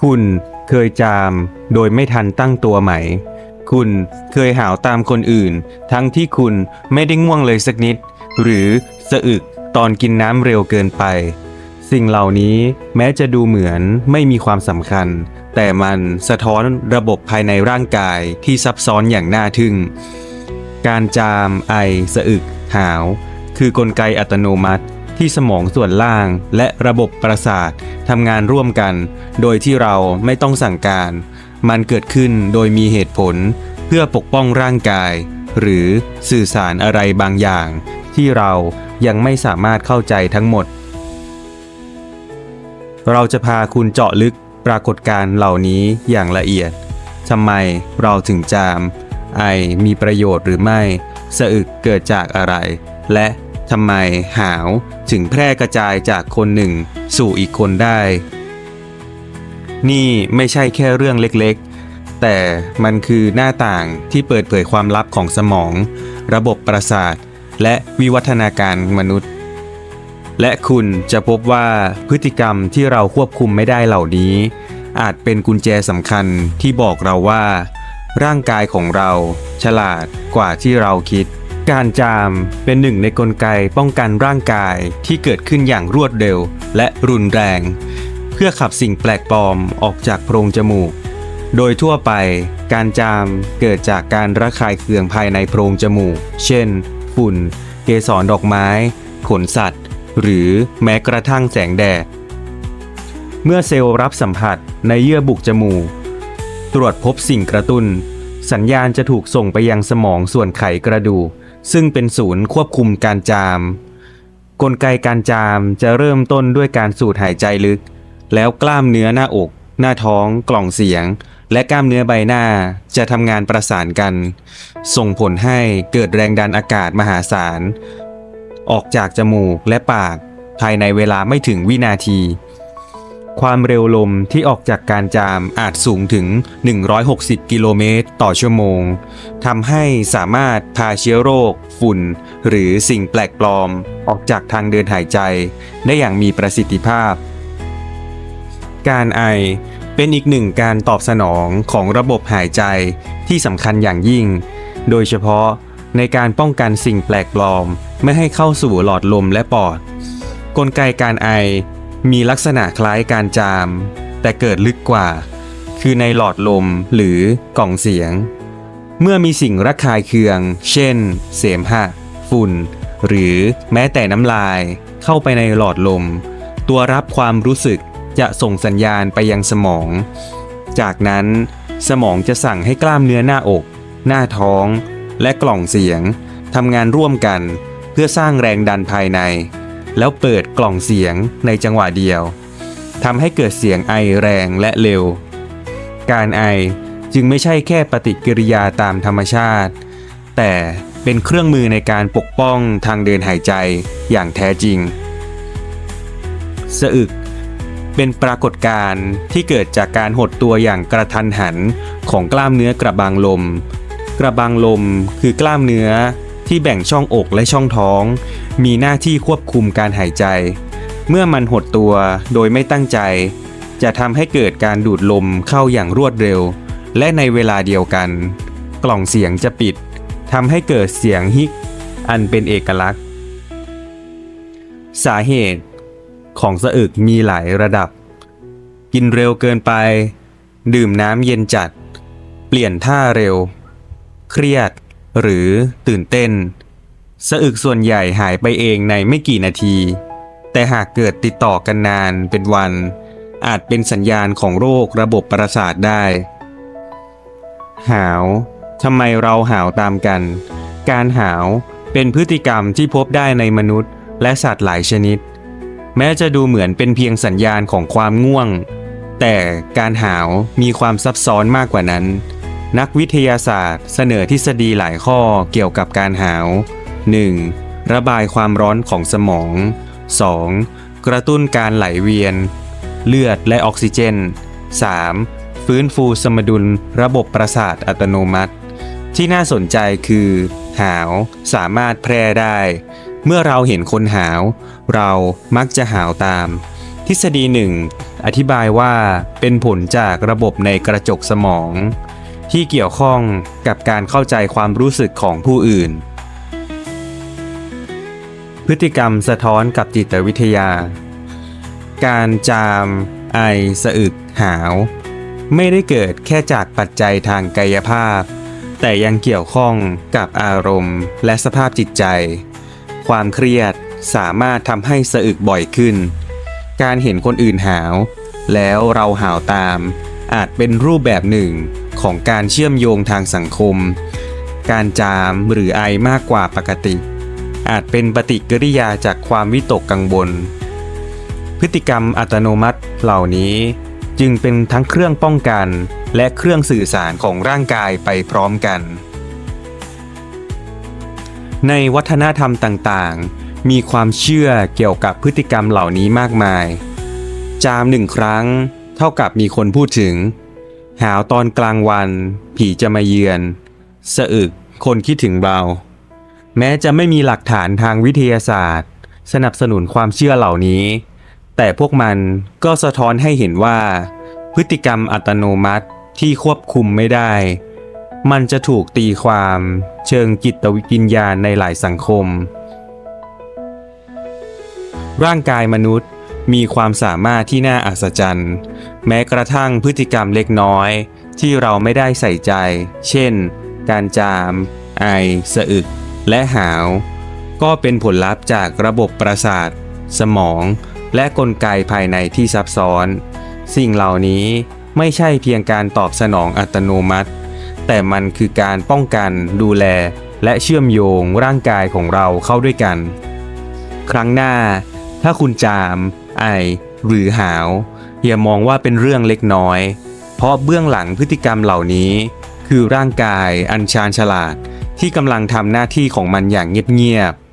คุณเคยจามโดยไม่ทันตั้งตัวไหม คุณเคยหาวตามคนอื่น ทั้งที่คุณไม่ได้ง่วงเลยสักนิด หรือสะอึกตอนกินน้ำเร็วเกินไป สิ่งเหล่านี้แม้จะดูเหมือนไม่มีความสำคัญ แต่มันสะท้อนระบบภายในร่างกายที่ซับซ้อนอย่างน่าทึ่ง การจาม ไอ สะอึก หาว คือกลไกอัตโนมัติ ที่สมองส่วนล่างและระบบประสาททำงานร่วมกัน โดยที่เราไม่ต้องสั่งการ มันเกิดขึ้นโดยมีเหตุผล เพื่อปกป้องร่างกาย หรือสื่อสารอะไรบางอย่าง ที่เรายังไม่สามารถเข้าใจทั้งหมด เราจะพาคุณเจาะลึกปรากฏการณ์เหล่านี้อย่างละเอียดทำไมเราถึงจาม ไอมีประโยชน์หรือไม่สะอึกเกิดจากอะไร และ ทำไมหาวถึงแพร่กระจายจากคนหนึ่งสู่อีกคนได้ นี่ไม่ใช่แค่เรื่องเล็กๆ แต่มันคือหน้าต่างที่เปิดเผยความลับของสมอง ระบบประสาท และวิวัฒนาการมนุษย์ และคุณจะพบว่าพฤติกรรมที่เราควบคุมไม่ได้เหล่านี้ อาจเป็นกุญแจสำคัญที่บอกเราว่า ร่างกายของเราฉลาดกว่าที่เราคิด การจามเป็นหนึ่งในกลไกป้องกันร่างกายที่เกิดขึ้นอย่างรวดเร็วและรุนแรง เพื่อขับสิ่งแปลกปลอมออกจากโพรงจมูก โดยทั่วไปการจามเกิดจากการระคายเคืองภายในโพรงจมูก เช่น ฝุ่น เกสรดอกไม้ ขนสัตว์ หรือแม้กระทั่งแสงแดด เมื่อเซลล์รับสัมผัสในเยื่อบุจมูก ตรวจพบสิ่งกระตุ้น สัญญาณจะถูกส่งไปยังสมองส่วนไขกระดูก ซึ่งเป็นศูนย์ควบคุมการจาม กลไกการจามจะเริ่มต้นด้วยการสูดหายใจลึก แล้วกล้ามเนื้อหน้าอก หน้าท้อง กล่องเสียง และกล้ามเนื้อใบหน้าจะทำงานประสานกัน ส่งผลให้เกิดแรงดันอากาศมหาศาล ออกจากจมูกและปาก ภายในเวลาไม่ถึงวินาที ความเร็วลมที่ออกจากการจามอาจสูงถึง 160 กิโลเมตรต่อชั่วโมงทำให้สามารถพาเชื้อโรค ฝุ่น หรือสิ่งแปลกปลอม ออกจากทางเดินหายใจ ได้อย่างมีประสิทธิภาพ การไอเป็นอีกหนึ่งการตอบสนองของระบบหายใจที่สำคัญอย่างยิ่ง โดยเฉพาะในการป้องกันสิ่งแปลกปลอม ไม่ให้เข้าสู่หลอดลมและปอด กลไกการไอ มีลักษณะคล้ายการจาม แต่เกิดลึกกว่า คือในหลอดลมหรือกล่องเสียง เมื่อมีสิ่งระคายเคือง เช่น เสมหะ ฝุ่น หรือแม้แต่น้ำลาย เข้าไปในหลอดลม ตัวรับความรู้สึกจะส่งสัญญาณไปยังสมอง จากนั้นสมองจะสั่งให้กล้ามเนื้อหน้าอก หน้าท้อง และกล่องเสียงทำงานร่วมกัน เพื่อสร้างแรงดันภายใน แล้วเปิดกล่องเสียงในจังหวะเดียวทำให้เกิดเสียงไอแรงและเร็ว การไอจึงไม่ใช่แค่ปฏิกิริยาตามธรรมชาติ แต่เป็นเครื่องมือในการปกป้องทางเดินหายใจอย่างแท้จริง สะอึกเป็นปรากฏการณ์ที่เกิดจากการหดตัวอย่างกระทันหันของกล้ามเนื้อกระบังลม กระบังลมคือกล้ามเนื้อ ที่แบ่งช่องอกและช่องท้อง มีหน้าที่ควบคุมการหายใจ เมื่อมันหดตัวโดยไม่ตั้งใจ จะทำให้เกิดการดูดลมเข้าอย่างรวดเร็ว และในเวลาเดียวกัน กล่องเสียงจะปิดทำให้เกิดเสียงฮิก อันเป็นเอกลักษณ์ สาเหตุของสะอึกมีหลายระดับ กินเร็วเกินไป ดื่มน้ำเย็นจัด เปลี่ยนท่าเร็ว เครียด หรือตื่นเต้น สะอึกส่วนใหญ่หายไปเองในไม่กี่นาที แต่หากเกิดติดต่อกันนานเป็นวัน อาจเป็นสัญญาณของโรคระบบประสาทได้ หาวทำไมเราหาวตามกัน การหาวเป็นพฤติกรรมที่พบได้ในมนุษย์ และสัตว์หลายชนิด แม้จะดูเหมือนเป็นเพียงสัญญาณของความง่วง แต่การหาวมีความซับซ้อนมากกว่านั้น นักวิทยาศาสตร์ เสนอทฤษฎีหลายข้อเกี่ยวกับการหาว 1. ระบายความร้อนของสมอง 2. กระตุ้นการไหลเวียน เลือดและออกซิเจน 3. ฟื้นฟูสมดุลระบบประสาทอัตโนมัติ ที่น่าสนใจคือ หาวสามารถแพร่ได้ เมื่อเราเห็นคนหาว เรามักจะหาวตาม ทฤษฎีหนึ่งอธิบายว่าเป็นผลจากระบบในกระจกสมอง ที่เกี่ยวข้องกับการเข้าใจความรู้สึกของผู้อื่น พฤติกรรมสะท้อนกับจิตวิทยา การจาม ไอ สะอึก หาว ไม่ได้เกิดแค่จากปัจจัยทางกายภาพ แต่ยังเกี่ยวข้องกับอารมณ์และสภาพจิตใจ ความเครียดสามารถทำให้สะอึกบ่อยขึ้น การเห็นคนอื่นหาว แล้วเราหาวตาม อาจเป็นรูปแบบหนึ่ง ของการเชื่อมโยงทางสังคม การจามหรือไอมากกว่าปกติ อาจเป็นปฏิกิริยาจากความวิตกกังวล พฤติกรรมอัตโนมัติเหล่านี้จึงเป็นทั้งเครื่องป้องกันและเครื่องสื่อสารของร่างกายไปพร้อมกัน ในวัฒนธรรมต่างๆ มีความเชื่อเกี่ยวกับพฤติกรรมเหล่านี้มากมาย จามหนึ่งครั้ง เท่ากับมีคนพูดถึง หาวตอนกลางวัน ผีจะมาเยือน สะอึกคนคิดถึงเรา แม้จะไม่มีหลักฐานทางวิทยาศาสตร์ สนับสนุนความเชื่อเหล่านี้ แต่พวกมันก็สะท้อนให้เห็นว่า พฤติกรรมอัตโนมัติที่ควบคุมไม่ได้ มันจะถูกตีความเชิงจิตวิญญาณในหลายสังคม ร่างกายมนุษย์ มีความสามารถที่น่าอัศจรรย์ แม้กระทั่งพฤติกรรมเล็กน้อย ที่เราไม่ได้ใส่ใจ เช่น การจาม ไอ สะอึก และหาว ก็เป็นผลลัพธ์จากระบบประสาท สมอง และกลไกภายในที่ซับซ้อน สิ่งเหล่านี้ไม่ใช่เพียงการตอบสนองอัตโนมัติ แต่มันคือการป้องกันดูแล และเชื่อมโยงร่างกายของเราเข้าด้วยกัน ครั้งหน้า ถ้าคุณจาม ไอ หรือหาวอย่ามองว่าเป็นเรื่องเล็กน้อย เพราะเบื้องหลังพฤติกรรมเหล่านี้ คือร่างกายอันชาญฉลาดที่กำลังทำหน้าที่ของมันอย่างเงียบๆ